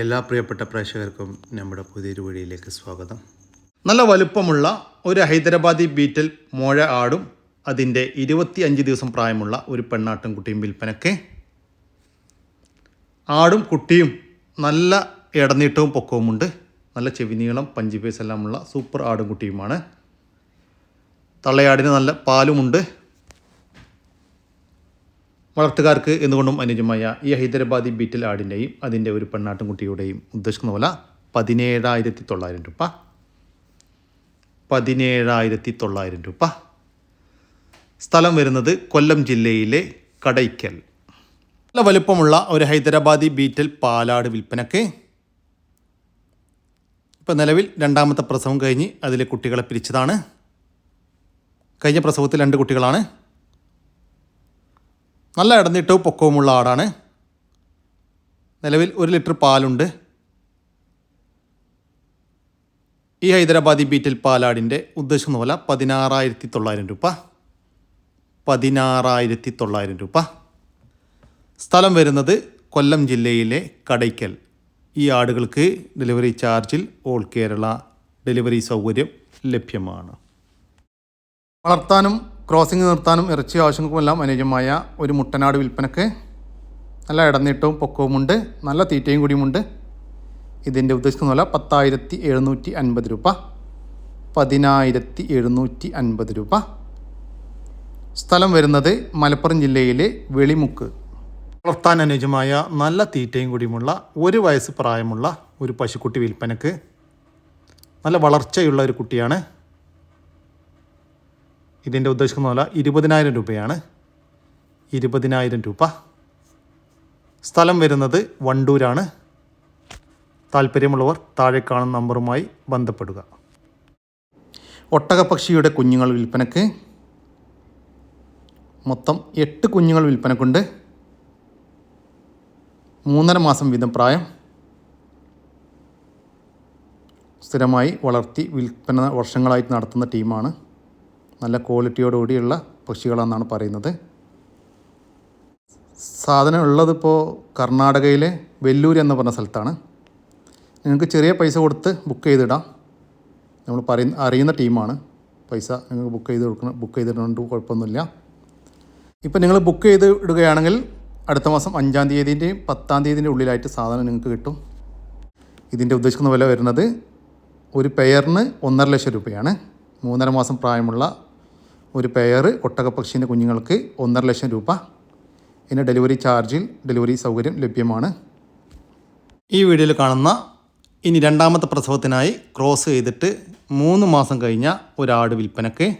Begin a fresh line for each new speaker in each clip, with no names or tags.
എല്ലാ പ്രിയപ്പെട്ട പ്രേക്ഷകർക്കും നമ്മുടെ പുതിയൊരു വീഡിയോയിലേക്ക് സ്വാഗതം. നല്ല വലുപ്പമുള്ള ഒരു ഹൈദരാബാദി ബീറ്റൽ മോഴ ആടും അതിന്റെ ഇരുപത്തി അഞ്ച് ദിവസം പ്രായമുള്ള ഒരു പെണ്ണാട്ടും കുട്ടിയും വിൽപ്പനയ്ക്ക്. ആടും കുട്ടിയും നല്ല ഇടനീട്ടവും പൊക്കവുമുണ്ട്. നല്ല ചെവിനീളം പഞ്ചിപേസ് എല്ലാമുള്ള സൂപ്പർ ആടും കുട്ടിയുമാണ് തള്ളയാടിന് നല്ല പാലുമുണ്ട്. വളർത്തുകാർക്ക് എന്നുകൊണ്ടും അനുജമായ ഈ ഹൈദരാബാദി ബീറ്റൽ ആടിന്റെയും അതിന്റെ ഒരു പെണ്ണാട്ടുംകുട്ടിയുടെയും ഉദ്ദേശിക്കുന്ന പോലെ പതിനേഴായിരത്തി തൊള്ളായിരം രൂപ. പതിനേഴായിരത്തി തൊള്ളായിരം രൂപ. സ്ഥലം വരുന്നത് കൊല്ലം ജില്ലയിലെ കടയ്ക്കൽ. നല്ല വലുപ്പമുള്ള ഒരു ഹൈദരാബാദി ബീറ്റൽ പാലാട് വിൽപ്പനക്ക്. ഇപ്പം നിലവിൽ രണ്ടാമത്തെ പ്രസവം കഴിഞ്ഞ് അതിലെ കുട്ടികളെ പിരിച്ചതാണ്. കഴിഞ്ഞ പ്രസവത്തിൽ രണ്ട് കുട്ടികളാണ്. നല്ല ഇടന്നിട്ടവും പൊക്കവുമുള്ള ആടാണ്. നിലവിൽ ഒരു ലിറ്റർ പാലുണ്ട്. ഈ ഹൈദരാബാദി ബീറ്റിൽ പാലാടിന്റെ ഉദ്ദേശം പോലെ പതിനാറായിരത്തി തൊള്ളായിരം രൂപ. പതിനാറായിരത്തി തൊള്ളായിരം രൂപ. സ്ഥലം വരുന്നത് കൊല്ലം ജില്ലയിലെ കടയ്ക്കൽ. ഈ ആടുകൾക്ക് ഡെലിവറി ചാർജിൽ ഓൾ കേരള ഡെലിവറി സൗകര്യം ലഭ്യമാണ്. വളർത്താനും ക്രോസിംഗ് നിർത്താനും ഇറച്ചി ആവശ്യങ്ങൾക്കുമെല്ലാം അനുയോജ്യമായ ഒരു മുട്ടനാട് വിൽപ്പനക്ക് നല്ല ഇടനീട്ടവും പൊക്കവുമുണ്ട്. നല്ല തീറ്റയും കൂടിയുമുണ്ട്. ഇതിന്റെ ഉദ്ദേശിക്കുന്ന വില പത്തായിരത്തി എഴുന്നൂറ്റി അൻപത് രൂപ. പതിനായിരത്തി എഴുന്നൂറ്റി അൻപത് രൂപ. സ്ഥലം വരുന്നത് മലപ്പുറം ജില്ലയിലെ വെളിമുക്ക്. വളർത്താൻ അനുയോജ്യമായ നല്ല തീറ്റയും കൂടിയുമുള്ള ഒരു വയസ്സ് പ്രായമുള്ള ഒരു പശുക്കുട്ടി വിൽപ്പനക്ക് നല്ല വളർച്ചയുള്ള ഒരു കുട്ടിയാണ് ഇതിന്റെ ഉദ്ദേശിക്കുന്ന പോലെ ഇരുപതിനായിരം രൂപയാണ്. ഇരുപതിനായിരം രൂപ. സ്ഥലം വരുന്നത് വണ്ടൂരാണ്. താല്പര്യമുള്ളവർ താഴെ കാണുന്ന നമ്പറുമായി ബന്ധപ്പെടുക. ഒട്ടകപ്പക്ഷിയുടെ കുഞ്ഞുങ്ങൾ വിൽപ്പനക്ക്. മൊത്തം എട്ട് കുഞ്ഞുങ്ങൾ വിൽപ്പനക്കുണ്ട്. മൂന്നര മാസം വീതം പ്രായം. സ്ഥിരമായി വളർത്തി വിൽപ്പന വർഷങ്ങളായിട്ട് നടത്തുന്ന ടീമാണ്. നല്ല ക്വാളിറ്റിയോടുകൂടിയുള്ള പക്ഷികളാണെന്നാണ് പറയുന്നത്. സാധനം ഉള്ളതിപ്പോൾ കർണാടകയിലെ വെല്ലൂർ എന്ന് പറഞ്ഞ സ്ഥലത്താണ്. നിങ്ങൾക്ക് ചെറിയ പൈസ കൊടുത്ത് ബുക്ക് ചെയ്തിടാം. നമ്മൾ പറയുന്ന അറിയുന്ന ടീമാണ്. പൈസ നിങ്ങൾക്ക് ബുക്ക് ചെയ്ത് കൊടുക്കണം ബുക്ക് ചെയ്തിട്ടുണ്ട് കുഴപ്പമൊന്നുമില്ല. ഇപ്പം നിങ്ങൾ ബുക്ക് ചെയ്ത് ഇടുകയാണെങ്കിൽ അടുത്ത മാസം അഞ്ചാം തീയതിന്റെയും പത്താം തീയതിന്റെ ഉള്ളിലായിട്ട് സാധനം നിങ്ങൾക്ക് കിട്ടും. ഇതിന്റെ ഉദ്ദേശിക്കുന്ന വില വരുന്നത് ഒരു പെയറിന് ഒന്നര ലക്ഷം രൂപയാണ്. മൂന്നര മാസം പ്രായമുള്ള ഒരു പെയർ ഒട്ടകപ്പക്ഷീന്റെ കുഞ്ഞുങ്ങൾക്ക് ഒന്നര ലക്ഷം രൂപ. ഇതിന് ഡെലിവറി ചാർജിൽ ഡെലിവറി സൗകര്യം ലഭ്യമാണ്. ഈ വീഡിയോയിൽ കാണുന്ന ഇനി രണ്ടാമത്തെ പ്രസവത്തിനായി ക്രോസ് ചെയ്തിട്ട് മൂന്ന് മാസം കഴിഞ്ഞ ഒരാട് വിൽപ്പനക്ക്.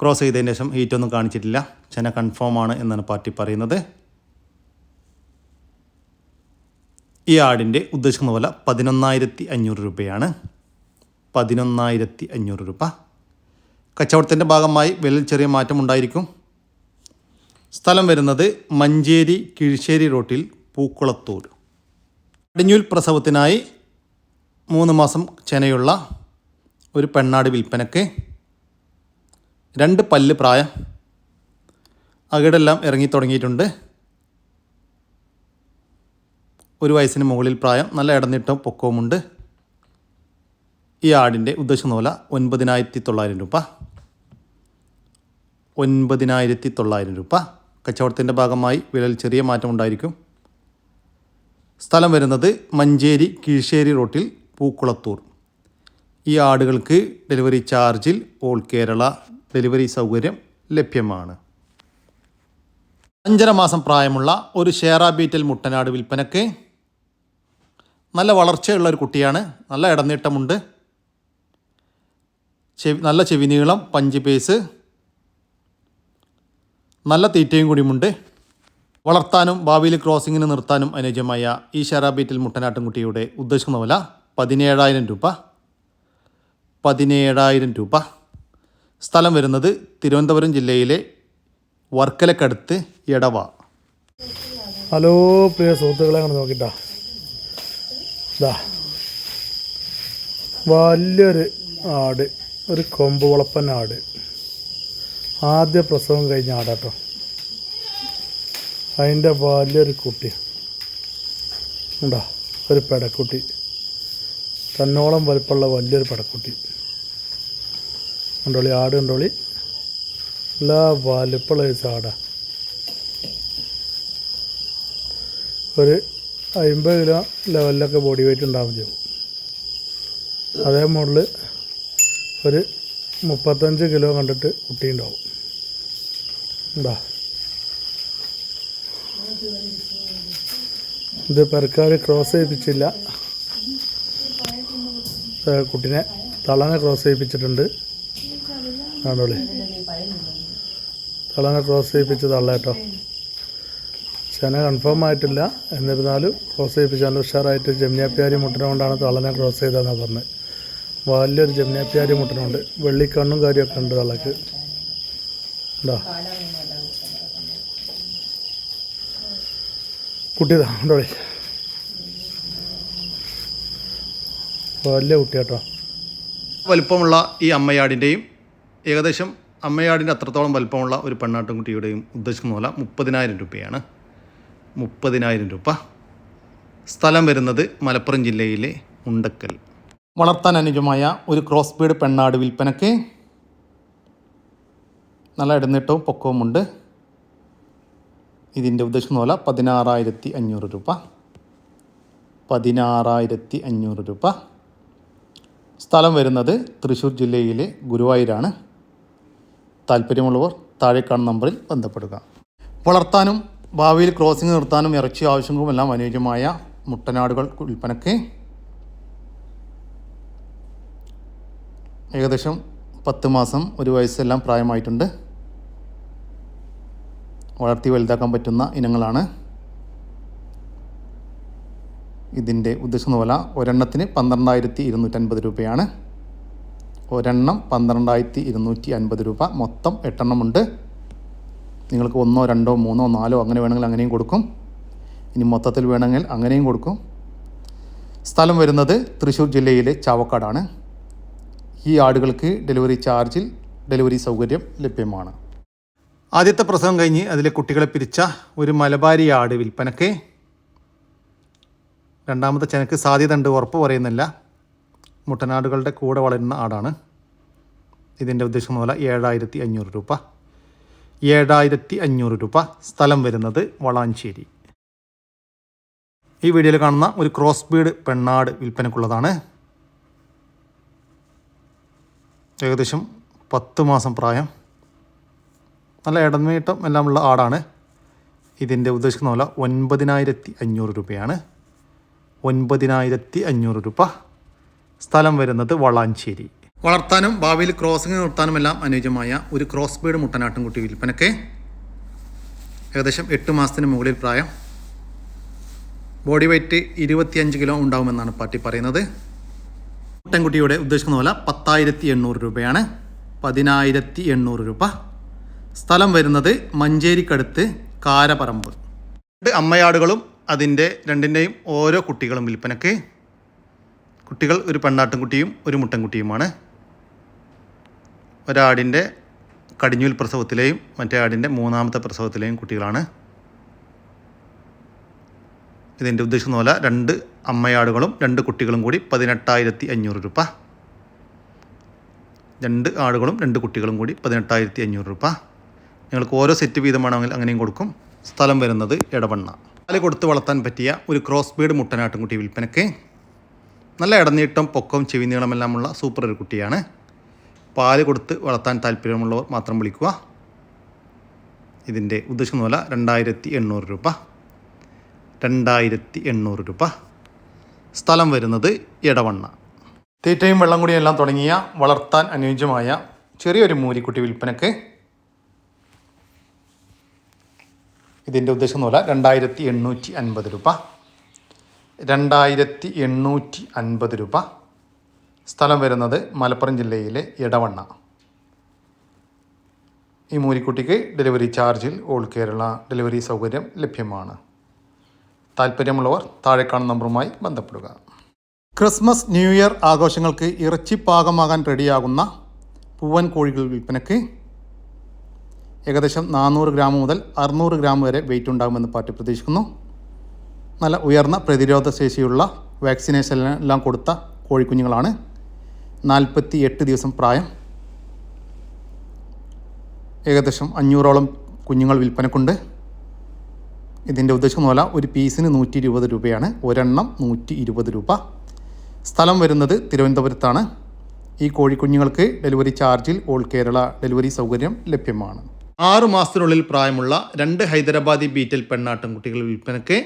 ക്രോസ് ചെയ്തതിന് ശേഷം ഹീറ്റൊന്നും കാണിച്ചിട്ടില്ല. ചെന കൺഫേം ആണ് എന്നാണ് പാർട്ടി പറയുന്നത്. ഈ ആടിന്റെ ഉദ്ദേശിക്കുന്ന പോലെ പതിനൊന്നായിരത്തി അഞ്ഞൂറ് രൂപയാണ്. പതിനൊന്നായിരത്തി അഞ്ഞൂറ് രൂപ. കച്ചവടത്തിന്റെ ഭാഗമായി വിലയിൽ ചെറിയ മാറ്റമുണ്ടായിരിക്കും സ്ഥലം വരുന്നത് മഞ്ചേരി കിഴിശ്ശേരി റോട്ടിൽ പൂക്കുളത്തൂർ. അടിഞ്ഞൂൽ പ്രസവത്തിനായി മൂന്ന് മാസം ചെനയുള്ള ഒരു പെണ്ണാട് വിൽപ്പനക്ക് രണ്ട് പല്ല് പ്രായം. അകിടെല്ലാം ഇറങ്ങി തുടങ്ങിയിട്ടുണ്ട്. ഒരു വയസ്സിന് മുകളിൽ പ്രായം നല്ല ഇടനീട്ടവും പൊക്കവുമുണ്ട്. ഈ ആടിന്റെ ഉദ്ദേശിക്കുന്ന പോലെ ഒൻപതിനായിരത്തി തൊള്ളായിരം രൂപ. ഒൻപതിനായിരത്തി തൊള്ളായിരം രൂപ. കച്ചവടത്തിന്റെ ഭാഗമായി വിലയിൽ ചെറിയ മാറ്റം ഉണ്ടായിരിക്കും. സ്ഥലം വരുന്നത് മഞ്ചേരി കീഴ്ശ്ശേരി റോട്ടിൽ പൂക്കുളത്തൂർ. ഈ ആടുകൾക്ക് ഡെലിവറി ചാർജിൽ ഓൾ കേരള ഡെലിവറി സൗകര്യം ലഭ്യമാണ്. അഞ്ചര മാസം പ്രായമുള്ള ഒരു ഷേറ ബീറ്റൽ മുട്ടനാട് വിൽപ്പനക്ക് നല്ല വളർച്ചയുള്ള ഒരു കുട്ടിയാണ്. നല്ല ഇടനീട്ടമുണ്ട്. ചെവി നല്ല ചെവിനീളം പഞ്ച് പേസ് നല്ല തീറ്റയും കൂടിയുമുണ്ട് വളർത്താനും ഭാവിയിൽ ക്രോസിങ്ങിന് നിർത്താനും അനുയോജ്യമായ ഈ ഷെറാബീറ്റിൽ മുട്ടനാട്ടുംകുട്ടിയുടെ ഉദ്ദേശിക്കുന്ന വില പതിനേഴായിരം രൂപ. പതിനേഴായിരം രൂപ. സ്ഥലം വരുന്നത് തിരുവനന്തപുരം ജില്ലയിലെ വർക്കലക്കടുത്ത് എടവ.
ഹലോ പ്രിയ സുഹൃത്തുക്കളെ അങ്ങനെ നോക്കിട്ടാ. വലിയൊരു ആട്. ഒരു കൊമ്പ് വളപ്പൻ ആട് ആദ്യ പ്രസവം കഴിഞ്ഞ ആടാട്ടോ. അതിന്റെ വലിയൊരു കുട്ടി. ഉണ്ടാ? ഒരു പെടക്കുട്ടി. തന്നോളം വലുപ്പമുള്ള വലിയൊരു പെടക്കുട്ടി. ഉണ്ടോളി ആട് ഉണ്ടോളി എല്ലാ വലുപ്പമുള്ള ചാട. ഒരു അമ്പത് കിലോ ലെവലിലൊക്കെ ബോഡി വെയിറ്റ് ഉണ്ടാവും ചെയ്യും. അതേ മുകളിൽ ഒരു മുപ്പത്തഞ്ച് കിലോ കണ്ടിട്ട് കുട്ടി ഉണ്ടാവും എന്താ ഇത് പെരക്കാർ ക്രോസ് ചെയ്യിപ്പിച്ചില്ല. കുട്ടിനെ തളനെ ക്രോസ് ചെയ്യിപ്പിച്ചിട്ടുണ്ട്. ആണോളി തളനെ ക്രോസ് ചെയ്യിപ്പിച്ച് തള്ള കേട്ടോ. കൺഫേം ആയിട്ടില്ല. എന്നിരുന്നാലും ക്രോസ് ചെയ്യിപ്പിച്ചാലും ഉഷാറായിട്ട് ജമ്യാപ്യാരി മുട്ടനെ കൊണ്ടാണ് തളനെ ക്രോസ് ചെയ്തതെന്നാണ് പറഞ്ഞത്. വലിയൊരു ജമ്നാപ്യാരി മുട്ടനുണ്ട്. വെള്ളിക്കണ്ണും കാര്യമൊക്കെ ഉണ്ട് തള്ളക്ക് ഉണ്ടോ കുട്ടിയതാ ഉണ്ടോളി വലിയ കുട്ടി കേട്ടോ
വലിപ്പമുള്ള ഈ അമ്മയാടിന്റെയും ഏകദേശം അമ്മയാടിന്റെ അത്രത്തോളം വലിപ്പമുള്ള ഒരു പെണ്ണാട്ടുംകുട്ടിയുടെയും ഉദ്ദേശിക്കുന്ന പോലെ മുപ്പതിനായിരം രൂപയാണ്. മുപ്പതിനായിരം രൂപ. സ്ഥലം വരുന്നത് മലപ്പുറം ജില്ലയിലെ ഉണ്ടക്കൽ. വളർത്താൻ അനുജമായ ഒരു ക്രോസ് ബീഡ് പെണ്ണാട് വിൽപ്പനയ്ക്ക് നല്ല ഇടനീട്ടവും പൊക്കവുമുണ്ട് ഇതിന്റെ ഉദ്ദേശിക്കുന്ന പോലെ പതിനാറായിരത്തി അഞ്ഞൂറ് രൂപ. പതിനാറായിരത്തി അഞ്ഞൂറ് രൂപ. സ്ഥലം വരുന്നത് തൃശ്ശൂർ ജില്ലയിലെ ഗുരുവായൂരാണ്. താല്പര്യമുള്ളവർ താഴെ കാണുന്ന നമ്പറിൽ ബന്ധപ്പെടുക. വളർത്താനും ഭാവിയിൽ ക്രോസിംഗ് നിർത്താനും ഇറച്ചി ആവശ്യങ്ങളുമെല്ലാം അനുയോജ്യമായ മുട്ടനാടുകൾ വിൽപ്പനയ്ക്ക് ഏകദേശം പത്ത് മാസം ഒരു വയസ്സെല്ലാം പ്രായമായിട്ടുണ്ട്. വളർത്തി വലുതാക്കാൻ പറ്റുന്ന ഇനങ്ങളാണ്. ഇതിന്റെ ഉദ്ദേശിക്കുന്ന വില ഒരെണ്ണത്തിന് പന്ത്രണ്ടായിരത്തി ഇരുന്നൂറ്റൻപത് രൂപയാണ്. ഒരെണ്ണം പന്ത്രണ്ടായിരത്തി ഇരുന്നൂറ്റി അൻപത് രൂപ. മൊത്തം എട്ടെണ്ണമുണ്ട്. നിങ്ങൾക്ക് ഒന്നോ രണ്ടോ മൂന്നോ നാലോ അങ്ങനെ വേണമെങ്കിൽ അങ്ങനെയും കൊടുക്കും. ഇനി മൊത്തത്തിൽ വേണമെങ്കിൽ അങ്ങനെയും കൊടുക്കും. സ്ഥലം വരുന്നത് തൃശ്ശൂർ ജില്ലയിലെ ചാവക്കാടാണ്. ഈ ആടുകൾക്ക് ഡെലിവറി ചാർജിൽ ഡെലിവറി സൗകര്യം ലഭ്യമാണ്. ആദ്യത്തെ പ്രസവം കഴിഞ്ഞ് അതിലെ കുട്ടികളെ പിരിച്ച ഒരു മലബാരി ആട് വിൽപ്പനക്ക് രണ്ടാമത്തെ ചെനക്ക് സാധ്യത ഉണ്ട് ഉറപ്പ് പറയുന്നില്ല. മുട്ടനാടുകളുടെ കൂടെ വളരുന്ന ആടാണ്. ഇതിന്റെ ഉദ്ദേശിക്കുന്ന പോലെ ഏഴായിരത്തി അഞ്ഞൂറ് രൂപ. ഏഴായിരത്തി അഞ്ഞൂറ് രൂപ സ്ഥലം വരുന്നത് വളാഞ്ചേരി. ഈ വീഡിയോയിൽ കാണുന്ന ഒരു ക്രോസ് ബീഡ് പെണ്ണാട് വിൽപ്പനക്കുള്ളതാണ്. ഏകദേശം പത്ത് മാസം പ്രായം. നല്ല ഇടമീട്ടം എല്ലാമുള്ള ആടാണ്. ഇതിന്റെ ഉദ്ദേശിക്കുന്ന പോലെ ഒൻപതിനായിരത്തി അഞ്ഞൂറ് രൂപയാണ്. ഒൻപതിനായിരത്തി അഞ്ഞൂറ് രൂപ. സ്ഥലം വരുന്നത് വളാഞ്ചേരി. വളർത്താനും ഭാവിയിൽ ക്രോസിംഗ് നിർത്താനും എല്ലാം അനുയോജ്യമായ ഒരു ക്രോസ് ബീഡ് മുട്ടനാട്ടുംകുട്ടി വിൽപ്പനയ്ക്ക് ഏകദേശം എട്ട് മാസത്തിന് മുകളിൽ പ്രായം. ബോഡി വെയ്റ്റ് ഇരുപത്തിയഞ്ച് കിലോ ഉണ്ടാകുമെന്നാണ് പാർട്ടി പറയുന്നത്. മുട്ടൻകുട്ടിയുടെ ഉദ്ദേശിക്കുന്ന പോലെ പത്തായിരത്തി എണ്ണൂറ് രൂപയാണ്. പതിനായിരത്തി എണ്ണൂറ് രൂപ. സ്ഥലം വരുന്നത് മഞ്ചേരിക്കടുത്ത് കാരപറമ്പ്. രണ്ട് അമ്മയാടുകളും അതിന്റെ രണ്ടിന്റെയും ഓരോ കുട്ടികളും വിൽപ്പനക്ക്. കുട്ടികൾ ഒരു പെണ്ണാട്ടുംകുട്ടിയും ഒരു മുട്ടൻകുട്ടിയുമാണ്. ഒരാടിന്റെ കടിഞ്ഞൂൽ പ്രസവത്തിലെയും മറ്റേ ആടിന്റെ മൂന്നാമത്തെ പ്രസവത്തിലെയും കുട്ടികളാണ്. ഇതിന്റെ ഉദ്ദേശിക്കുന്ന പോലെ രണ്ട് അമ്മയാടുകളും രണ്ട് കുട്ടികളും കൂടി പതിനെട്ടായിരത്തി അഞ്ഞൂറ് രൂപ. രണ്ട് ആടുകളും രണ്ട് കുട്ടികളും കൂടി പതിനെട്ടായിരത്തി അഞ്ഞൂറ് രൂപ. നിങ്ങൾക്ക് ഓരോ സെറ്റ് വീതമാണെങ്കിൽ അങ്ങനെയും കൊടുക്കും. സ്ഥലം വരുന്നത് ഇടവണ്ണ പാൽ കൊടുത്ത് വളർത്താൻ പറ്റിയ ഒരു ക്രോസ് ബീഡ് മുട്ടനാട്ടുംകുട്ടി വിൽപ്പനയ്ക്ക്. നല്ല ഇടനീട്ടം പൊക്കം ചെവി നീളമെല്ലാമുള്ള സൂപ്പർ ഒരു കുട്ടിയാണ്. പാൽ കൊടുത്ത് വളർത്താൻ താല്പര്യമുള്ളവർ മാത്രം വിളിക്കുക. ഇതിന്റെ ഉദ്ദേശിക്കുന്ന പോലെ രണ്ടായിരത്തി എണ്ണൂറ് രൂപ. രണ്ടായിരത്തി എണ്ണൂറ് രൂപ. സ്ഥലം വരുന്നത് ഇടവണ്ണ തീറ്റയും വെള്ളം കൂടിയും എല്ലാം തുടങ്ങിയ വളർത്താൻ അനുയോജ്യമായ ചെറിയൊരു മൂരിക്കുട്ടി വിൽപ്പനക്ക് ഇതിന്റെ ഉദ്ദേശം എന്ന് പറഞ്ഞാൽ രണ്ടായിരത്തി എണ്ണൂറ്റി അൻപത് രൂപ. രണ്ടായിരത്തി എണ്ണൂറ്റി അൻപത് രൂപ. സ്ഥലം വരുന്നത് മലപ്പുറം ജില്ലയിലെ ഇടവണ്ണ ഈ മൂരിക്കുട്ടിക്ക് ഡെലിവറി ചാർജിൽ ഓൾ കേരള ഡെലിവറി സൗകര്യം ലഭ്യമാണ്. താല്പര്യമുള്ളവർ താഴെ കാണുന്ന നമ്പറുമായി ബന്ധപ്പെടുക. ക്രിസ്മസ് ന്യൂ ഇയർ ആഘോഷങ്ങൾക്ക് ഇറച്ചി പാകമാകാൻ റെഡിയാകുന്ന പൂവൻ കോഴികൾ വിൽപ്പനയ്ക്ക് ഏകദേശം നാനൂറ് ഗ്രാം മുതൽ അറുന്നൂറ് ഗ്രാം വരെ വെയിറ്റ് ഉണ്ടാകുമെന്ന് പാർട്ടി പ്രതീക്ഷിക്കുന്നു. നല്ല ഉയർന്ന പ്രതിരോധ ശേഷിയുള്ള വാക്സിനേഷൻ എല്ലാം കൊടുത്ത കോഴിക്കുഞ്ഞുങ്ങളാണ്. നാൽപ്പത്തി എട്ട് ദിവസം പ്രായം. ഏകദേശം അഞ്ഞൂറോളം കുഞ്ഞുങ്ങൾ വിൽപ്പനക്കുണ്ട്. ഇതിന്റെ ഉദ്ദേശിക്കുന്ന പോലെ ഒരു പീസിന് നൂറ്റി ഇരുപത് രൂപയാണ്. ഒരെണ്ണം നൂറ്റി ഇരുപത് രൂപ. സ്ഥലം വരുന്നത് തിരുവനന്തപുരത്താണ്. ഈ കോഴിക്കുഞ്ഞുങ്ങൾക്ക് ഡെലിവറി ചാർജിൽ ഓൾ കേരള ഡെലിവറി സൗകര്യം ലഭ്യമാണ്. ആറു മാസത്തിനുള്ളിൽ പ്രായമുള്ള രണ്ട് ഹൈദരാബാദി ബീറ്റൽ പെണ്ണാട്ടം കുട്ടികൾ വിൽപ്പനയ്ക്ക്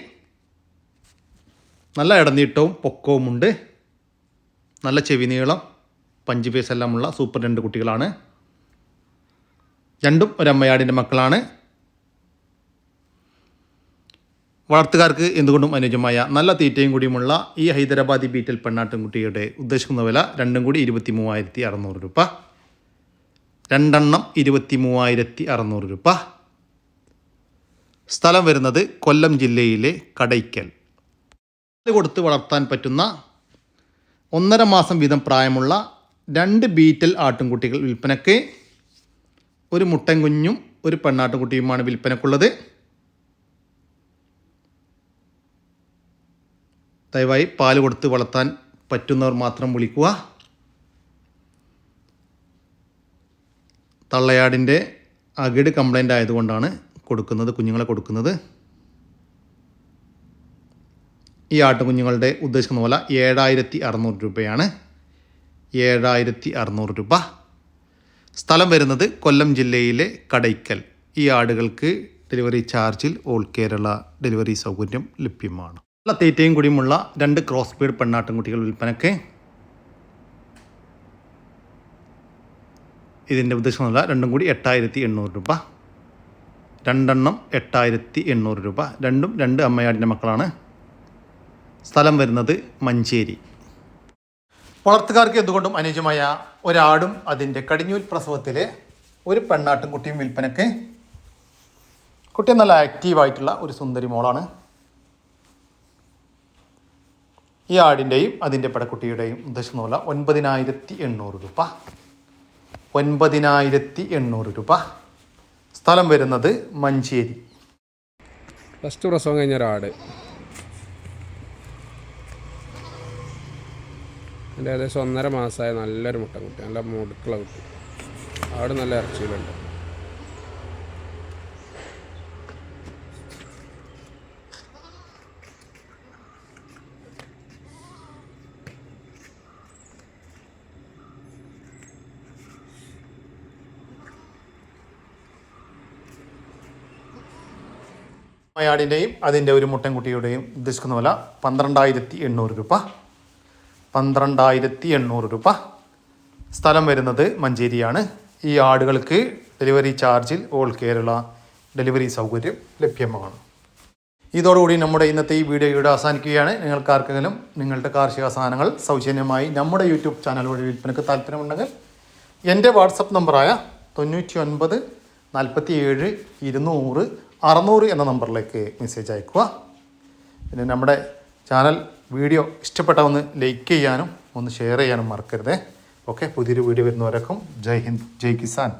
നല്ല ഇടനീട്ടവും പൊക്കവുമുണ്ട് നല്ല ചെവി നീളം പഞ്ച് പേസ് എല്ലാമുള്ള സൂപ്പർ രണ്ട് കുട്ടികളാണ്. രണ്ടും ഒരമ്മയാടിന്റെ മക്കളാണ്. വളർത്തുകാർക്ക് എന്തുകൊണ്ടും അനുയോജ്യമായ നല്ല തീറ്റയും കൂടിയുമുള്ള ഈ ഹൈദരാബാദി ബീറ്റൽ പെണ്ണാട്ടുംകുട്ടിയുടെ ഉദ്ദേശിക്കുന്ന വില രണ്ടും കൂടി ഇരുപത്തി മൂവായിരത്തി അറുന്നൂറ് രൂപ. രണ്ടെണ്ണം ഇരുപത്തി മൂവായിരത്തി അറുന്നൂറ് രൂപ. സ്ഥലം വരുന്നത് കൊല്ലം ജില്ലയിലെ കടയ്ക്കൽ. കൊടുത്ത് വളർത്താൻ പറ്റുന്ന ഒന്നര മാസം വീതം പ്രായമുള്ള രണ്ട് ബീറ്റൽ ആട്ടുംകുട്ടികൾ വിൽപ്പനയ്ക്ക് ഒരു മുട്ടൻ കുഞ്ഞും ഒരു പെണ്ണാട്ടുംകുട്ടിയുമാണ് വിൽപ്പനക്കുള്ളത്. ദയവായി പാൽ കൊടുത്ത് വളർത്താൻ പറ്റുന്നവർ മാത്രം വിളിക്കുക. തള്ളയാടിന്റെ അകിട് കംപ്ലൈന്റ് ആയതുകൊണ്ടാണ് കൊടുക്കുന്നത് കുഞ്ഞുങ്ങളെ കൊടുക്കുന്നത്. ഈ ആട്ടുകുഞ്ഞുങ്ങളുടെ ഉദ്ദേശിക്കുന്ന പോലെ ഏഴായിരത്തി അറുന്നൂറ് രൂപയാണ്. ഏഴായിരത്തി അറുന്നൂറ് രൂപ. സ്ഥലം വരുന്നത് കൊല്ലം ജില്ലയിലെ കടയ്ക്കൽ. ഈ ആടുകൾക്ക് ഡെലിവറി ചാർജിൽ ഓൾ കേരള ഡെലിവറി സൗകര്യം ലഭ്യമാണ്. നല്ല തീറ്റയും കൂടിയുമുള്ള രണ്ട് ക്രോസ് ബീഡ് പെണ്ണാട്ടുംകുട്ടികൾ വിൽപ്പനയ്ക്ക് ഇതിന്റെ ഉദ്ദേശമല്ല രണ്ടും കൂടി എട്ടായിരത്തി എണ്ണൂറ് രൂപ. രണ്ടെണ്ണം എട്ടായിരത്തി എണ്ണൂറ് രൂപ. രണ്ടും രണ്ട് അമ്മയാടിന്റെ മക്കളാണ്. സ്ഥലം വരുന്നത് മഞ്ചേരി. വളർത്തുകാർക്ക് എന്തുകൊണ്ടും അനുയോജ്യമായ ഒരാടും അതിന്റെ കടിഞ്ഞൂൽ പ്രസവത്തിലെ ഒരു പെണ്ണാട്ടും കുട്ടിയും വിൽപ്പനയ്ക്ക് കുട്ടി നല്ല ആക്റ്റീവായിട്ടുള്ള ഒരു സുന്ദരി മോളാണ്. ഈ ആടിന്റെയും അതിന്റെ പടക്കുട്ടിയുടെയും ഉദ്ദേശം പോലെ ഒൻപതിനായിരത്തി എണ്ണൂറ് രൂപ. ഒൻപതിനായിരത്തി എണ്ണൂറ് രൂപ. സ്ഥലം വരുന്നത് മഞ്ചേരി.
ഫസ്റ്റ് പ്രസവം കഴിഞ്ഞ ഒരാട്. ഏകദേശം ഒന്നര മാസമായ നല്ലൊരു മുട്ടക്കുട്ടി നല്ല മുടുക്കുള്ള കുട്ടി. ആട് നല്ല ഇറച്ചിയിലുണ്ട്.
മയാടിന്റെയും അതിന്റെ ഒരു മുട്ടൻകുട്ടിയുടെയും ഉദ്ദേശിക്കുന്ന വില പന്ത്രണ്ടായിരത്തി എണ്ണൂറ് രൂപ. പന്ത്രണ്ടായിരത്തി എണ്ണൂറ് രൂപ. സ്ഥലം വരുന്നത് മഞ്ചേരിയാണ്. ഈ ആടുകൾക്ക് ഡെലിവറി ചാർജിൽ ഓൾ കേരള ഡെലിവറി സൗകര്യം ലഭ്യമാണ്. ഇതോടുകൂടി നമ്മുടെ ഇന്നത്തെ ഈ വീഡിയോ ഇവിടെ അവസാനിക്കുകയാണ്. നിങ്ങൾക്കാർക്കെങ്കിലും നിങ്ങളുടെ കാർഷിക സാധനങ്ങൾ സൗജന്യമായി നമ്മുടെ യൂട്യൂബ് ചാനൽ വഴി വിൽപ്പനയ്ക്ക് താല്പര്യമുണ്ടെങ്കിൽ എന്റെ വാട്സപ്പ് നമ്പറായ തൊണ്ണൂറ്റി ഒൻപത് നാൽപ്പത്തി ഏഴ് ഇരുന്നൂറ് അറുന്നൂറ് എന്ന നമ്പറിലേക്ക് മെസ്സേജ് അയക്കുക. പിന്നെ നമ്മുടെ ചാനൽ വീഡിയോ ഇഷ്ടപ്പെട്ട ഒന്ന് ലൈക്ക് ചെയ്യാനും ഒന്ന് ഷെയർ ചെയ്യാനും മറക്കരുതേ. ഓക്കെ പുതിയൊരു വീഡിയോ വരുന്നവരൊക്കെ ജയ് ഹിന്ദ് ജയ് കിസാൻ.